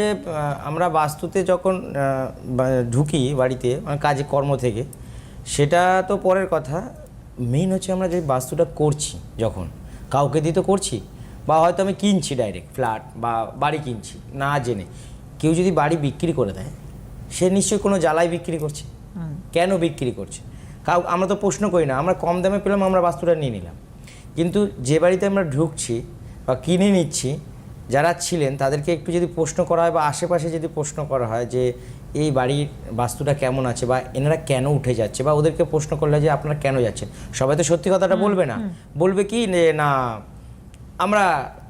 যে, আমরা বাস্তুতে যখন ঢুকি বাড়িতে মানে কাজে কর্ম থেকে সেটা তো পরের কথা। মেইন হচ্ছে আমরা যে বাস্তুটা করছি যখন কাউকে দিয়ে তো করছি বা হয়তো আমি কিনছি ডাইরেক্ট ফ্ল্যাট বা বাড়ি কিনছি না জেনে। কেউ যদি বাড়ি বিক্রি করে দেয় সে নিশ্চয়ই কোনো জ্বালাই বিক্রি করছে। কেন বিক্রি করছে? কাউ আমরা তো প্রশ্ন করি না আমরা কম দামে পেলাম আমরা বাস্তুটা নিয়ে নিলাম। কিন্তু যে বাড়িতে আমরা ঢুকছি বা কিনে নিচ্ছি যারা ছিলেন তাদেরকে একটু যদি প্রশ্ন করা হয় বা আশেপাশে যদি প্রশ্ন করা হয় যে এই বাড়ির বাস্তুটা কেমন আছে বা এনারা কেন উঠে যাচ্ছে বা ওদেরকে প্রশ্ন করলে যে আপনারা কেন যাচ্ছেন সবাই তো সত্যি কথাটা বলবে না। বলবে কি যে, না আমরা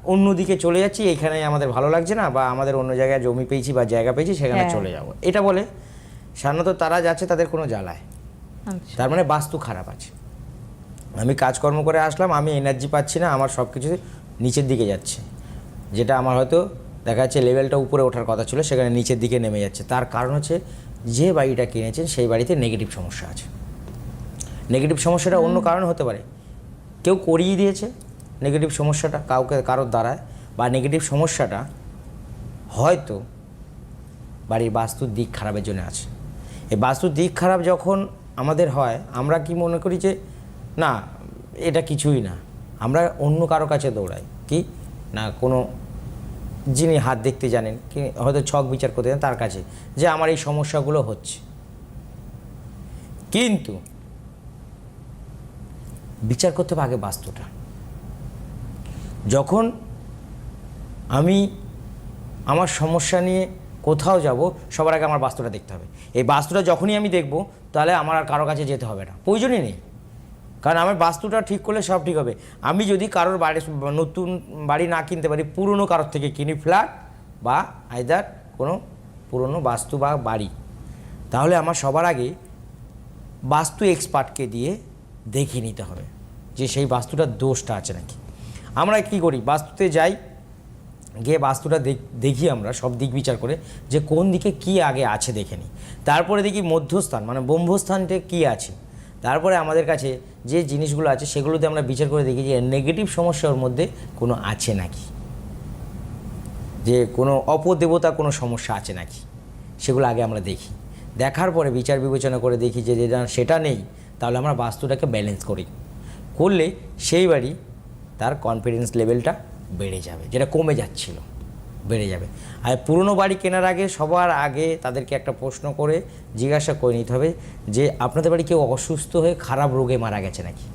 অন্যদিকে চলে যাচ্ছি এখানে আমাদের ভালো লাগছে না বা আমাদের অন্য জায়গায় জমি পেয়েছি বা জায়গা পেয়েছি সেখানে হ্যাঁ। চলে যাব। এটা বলে সাধারণত তারা যাচ্ছে তাদের কোনো জ্বালায়। আচ্ছা। তার মানে বাস্তু খারাপ আছে। আমি কাজকর্ম করে আসলাম আমি এনার্জি পাচ্ছি না আমার সব কিছু নিচের দিকে যাচ্ছে। যেটা আমার হয়তো দেখা যাচ্ছে লেভেলটা উপরে ওঠার কথা ছিল সেখানে নিচের দিকে নেমে যাচ্ছে। তার কারণ হচ্ছে যে বাড়িটা কিনেছেন সেই বাড়িতে নেগেটিভ সমস্যা আছে। নেগেটিভ সমস্যাটা অন্য কারণ হতে পারে। কেউ করিয়ে দিয়েছে নেগেটিভ সমস্যাটা কাউকে কারোর দ্বারায় বা নেগেটিভ সমস্যাটা হয়তো বাড়ির বাস্তুর দিক খারাপের জন্য আছে। এই বাস্তুর দিক খারাপ যখন আমাদের হয় আমরা কি মনে করি যে না এটা কিছুই না। আমরা অন্য কারও কাছে দৌড়াই। কি? না কোনো যিনি হাত দেখতে জানেন, কি হয়তো ছক বিচার করতে তার কাছে, যে আমার এই সমস্যাগুলো হচ্ছে। কিন্তু বিচার করতে হবে আগে বাস্তুটা। যখন আমি আমার সমস্যা নিয়ে কোথাও যাব, সবার আগে আমার বাস্তুটা দেখতে হবে। এই বাস্তুটা যখনই আমি দেখব, তাহলে আমার আর কারও কাছে যেতে হবে না। প্রয়োজনই নেই। কারণ আমার বাস্তুটা ঠিক করলে সব ঠিক হবে। আমি যদি কারোর বাড়ি নতুন বাড়ি না কিনতে পারি, পুরনো কারোর থেকে কিনি ফ্ল্যাট বা আইদার কোনো পুরনো বাস্তু বা বাড়ি, তাহলে আমার সবার আগে বাস্তু এক্সপার্টকে দিয়ে দেখিয়ে নিতে হবে যে সেই বাস্তুটার দোষটা আছে নাকি। আমরা কি করি? বাস্তুতে যাই, গিয়ে বাস্তুটা দেখ- দেখি আমরা, সব দিক বিচার করে যে কোন দিকে কি আগে আছে দেখে নিই। তারপরে দেখি মধ্যস্থান মানে ব্রহ্মস্থানটা কি আছে? তারপরে আমাদের কাছে যে জিনিসগুলো আছে সেগুলোতে আমরা বিচার করে দেখি যে নেগেটিভ সমস্যার মধ্যে কোনো আছে নাকি। যে কোনো অপদেবতা কোনো সমস্যা আছে নাকি? সেগুলো আগে আমরা দেখি। দেখার পরে বিচার বিবেচনা করে দেখি যে যেটা সেটা নেই, তাহলে আমরা বাস্তুটাকে ব্যালেন্স করি। করলে সেই বাড়ি তার কনফিডেন্স লেভেলটা বেড়ে যাবে, যেটা কমে যাচ্ছিল। বেড়ে যাবে। আর পুরনো বাড়ি কেনার আগে সবার আগে তাদেরকে একটা প্রশ্ন করে জিজ্ঞাসা করে নিতে হবে যে, আপনাদের বাড়ি কেউ অসুস্থ হয়ে খারাপ রোগে মারা গেছে নাকি?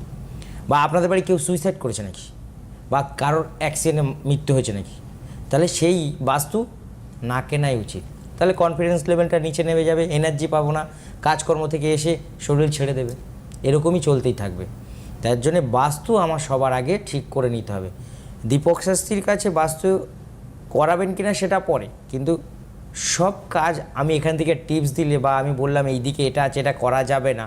বা আপনাদের বাড়ি কেউ সুইসাইড করেছে নাকি? বা কারোর অ্যাক্সিডেন্টে মৃত্যু হয়েছে নাকি? তাহলে সেই বাস্তু না কেনাই উচিত। তাহলে কনফিডেন্স লেভেলটা নিচে নেমে যাবে এনার্জি পাবো না, কাজকর্ম থেকে এসে শরীর ছেড়ে দেবে। এরকমই চলতেই থাকবে। তার জন্যে বাস্তু আমার সবার আগে ঠিক করে নিতে হবে। দীপক শাস্ত্রীর কাছে বাস্তু করাবেন কিনা সেটা পরে। কিন্তু সব কাজ আমি এখান থেকে টিপস দিলে বা আমি বললাম এই দিকে এটা আছে, এটা করা যাবে না,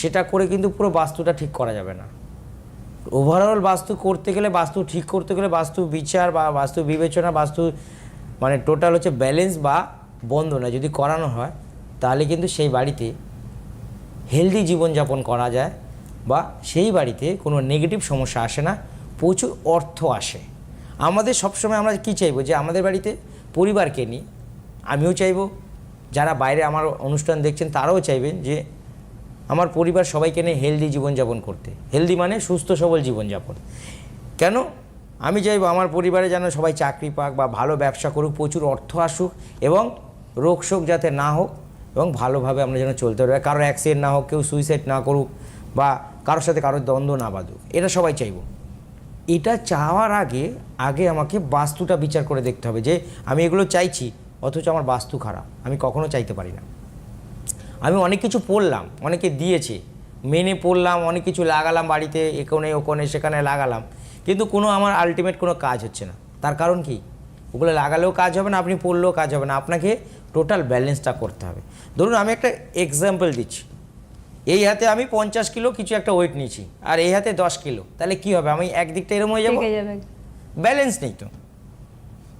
সেটা করে কিন্তু পুরো বাস্তুটা ঠিক করা যাবে না। ওভারঅল বাস্তু করতে গেলে, বাস্তু ঠিক করতে গেলে বাস্তু বিচার বা বাস্তু বিবেচনা, বাস্তু মানে টোটাল হচ্ছে ব্যালেন্স বা বন্ধনা। যদি করানো হয়, তাহলে কিন্তু সেই বাড়িতে হেলদি জীবনযাপন করা যায় বা সেই বাড়িতে কোনো নেগেটিভ সমস্যা আসে না, প্রচুর অর্থ আসে। আমাদের সবসময় আমরা কী চাইব? যে আমাদের বাড়িতে পরিবারকে নিই আমিও চাইব, যারা বাইরে আমার অনুষ্ঠান দেখছেন তারাও চাইবেন যে আমার পরিবার সবাইকে নিয়ে হেলদি জীবনযাপন করতে। হেলদি মানে সুস্থ সবল জীবনযাপন। কেন? আমি চাইব আমার পরিবারে যেন সবাই চাকরি পাক বা ভালো ব্যবসা করুক, প্রচুর অর্থ আসুক এবং রোগ শোক যাতে না হোক এবং ভালোভাবে আমরা যেন চলতে পারি। কারোর অ্যাক্সিডেন্ট না হোক, কেউ সুইসাইড না করুক বা কারোর সাথে কারোর দ্বন্দ্ব না বাঁধুক। এটা সবাই চাইব। এটা চাওয়ার আগে আগে আমাকে বাস্তুটা বিচার করে দেখতে হবে যে আমি এগুলো চাইছি, অথচ আমার বাস্তু খারাপ। আমি কখনো চাইতে পারি না। আমি অনেক কিছু পড়লাম, অনেকে দিয়েছে। মেনে পড়লাম, অনেক কিছু লাগালাম বাড়িতে, এখানে, ওখানে, সেখানে লাগালাম। কিন্তু কোনো আমার আলটিমেট কোনো কাজ হচ্ছে না। তার কারণ কি? ওগুলো লাগালেও কাজ হবে না, আপনি পড়লেও কাজ হবে না। আপনাকে টোটাল ব্যালেন্সটা করতে হবে। ধরুন আমি একটা এক্সাম্পল দিচ্ছি। এই হাতে আমি পঞ্চাশ কিলো কিছু একটা ওয়েট নিয়েছি আর এই হাতে দশ কিলো। তাহলে কি হবে? আমি একদিকটা এরম হয়ে যাব? যাবে। ব্যালেন্স নেই তো।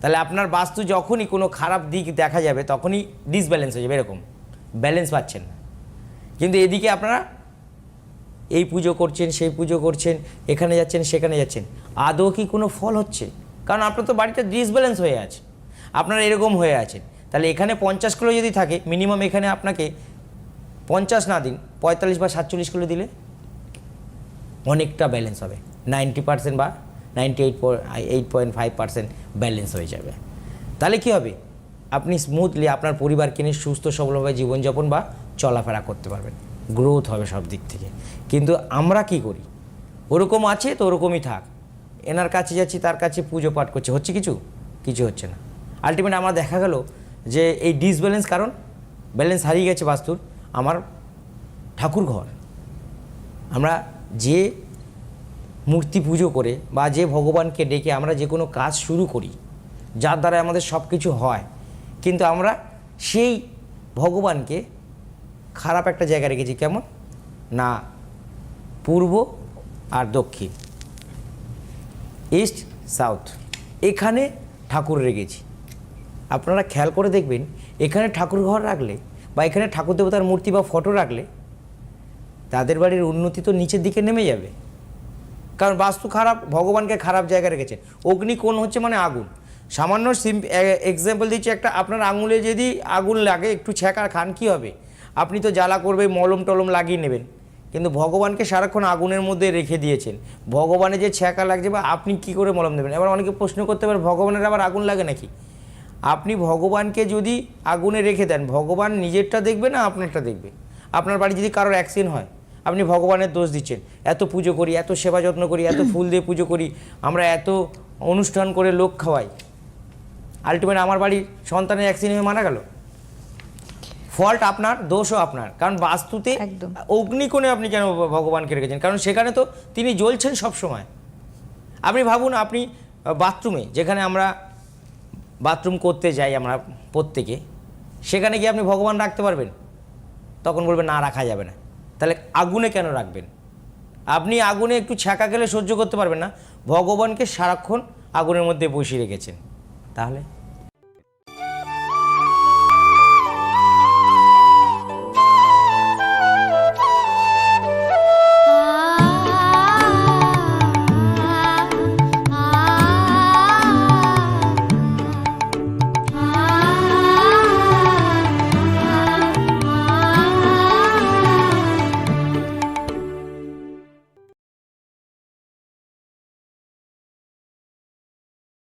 তাহলে আপনার বাস্তু যখনই কোনো খারাপ দিক দেখা যাবে তখনই ডিসব্যালেন্স হয়ে যাবে এরকম। ব্যালেন্স পাচ্ছেন না। কিন্তু এদিকে আপনারা এই পুজো করছেন সেই পুজো করছেন এখানে যাচ্ছেন সেখানে যাচ্ছেন। আদৌ কি কোনো ফল হচ্ছে? কারণ আপনার তো বাড়িটা ডিসব্যালেন্স হয়ে আছে। আপনারা এরকম হয়ে আছেন। তাহলে এখানে পঞ্চাশ কিলো যদি থাকে মিনিমাম এখানে আপনাকে পঞ্চাশ না দিন, পঁয়তাল্লিশ বা সাতচল্লিশ কিলো দিলে অনেকটা ব্যালেন্স হবে। নাইনটি পার্সেন্ট বা ninety eight eight point five percent balance হয়ে যাবে। তাহলে কী হবে? আপনি স্মুথলি আপনার পরিবারকে নিয়ে সুস্থ, সবলভাবে জীবনযাপন বা চলাফেরা করতে পারবেন। গ্রোথ হবে সব দিক থেকে। কিন্তু আমরা কি করি? ওরকম আছে তো ওরকমই থাক। এনার কাছে যাচ্ছি, তার কাছে পুজো পাঠ করছে। হচ্ছে কিছু? কিছু হচ্ছে না। আলটিমেট আমার দেখা গেল যে এই ডিসব্যালেন্স কারণ ব্যালেন্স হারিয়ে গেছে বাস্তুর। আমার ঠাকুর ঘর। আমরা যে মূর্তি পুজো করে বা যে ভগবানকে ডেকে আমরা যে কোনো কাজ শুরু করি, যার দ্বারা আমাদের সব কিছু হয়। কিন্তু আমরা সেই ভগবানকে খারাপ একটা জায়গায় রেখেছি। কেমন? না, পূর্ব আর দক্ষিণ। East, south. এখানে ঠাকুর রেখেছি। আপনারা খেয়াল করে দেখবেন, এখানে ঠাকুর ঘর রাখলে বা এখানে ঠাকুর দেবতার মূর্তি বা ফটো রাখলে তাদের বাড়ির উন্নতি তো নিচের দিকে নেমে যাবে। কারণ বাস্তু খারাপ, ভগবানকে খারাপ জায়গায় রেখেছেন অগ্নি কোণ হচ্ছে মানে আগুন। সামান্য সিম এক্সাম্পল দিচ্ছি একটা, আপনার আঙুলে যদি আগুন লাগে, একটু ছ্যাঁকা খান, কী হবে? আপনি তো জ্বালা করবে মলম টলম লাগিয়ে নেবেন। কিন্তু ভগবানকে সারাক্ষণ আগুনের মধ্যে রেখে দিয়েছেন। ভগবানের যে ছ্যাঁকা লাগছে বা আপনি কি করে মলম দেবেন? এবার অনেকে প্রশ্ন করতে পারে, ভগবানের আবার আগুন লাগে নাকি? আপনি ভগবানকে যদি আগুনে রেখে দেন ভগবান নিজেরটা দেখবে না আপনারটা দেখবে? আপনার বাড়ি যদি কারোর অ্যাক্সিডেন্ট হয় আপনি ভগবানের দোষ দিচ্ছেন। এত পুজো করি এত সেবা যত্ন করি এত ফুল দিয়ে পুজো করি আমরা এত অনুষ্ঠান করে লোক খাওয়াই। আলটিমেট আমার বাড়ির সন্তানের অ্যাক্সিডেন্ট হয়ে মারা গেল। ফল্ট আপনার দোষও আপনার। কারণ বাস্তুতে একদম। অগ্নিকোণে আপনি কেন ভগবানকে রেখেছেন? কারণ সেখানে তো তিনি জ্বলছেন সবসময়। আপনি ভাবুন আপনি বাথরুমে যেখানে আমরা বাথরুম করতে যাই আমরা প্রত্যেকে, সেখানে গিয়ে আপনি ভগবান রাখতে পারবেন। তখন বলবেন, না, রাখা যাবে না। তাহলে আগুনে কেন রাখবেন? আপনি আগুনে একটু ছ্যাঁকা গেলে সহ্য করতে পারবেন না। ভগবানকে সারাক্ষণ আগুনের মধ্যে বসিয়ে রেখেছেন। তাহলে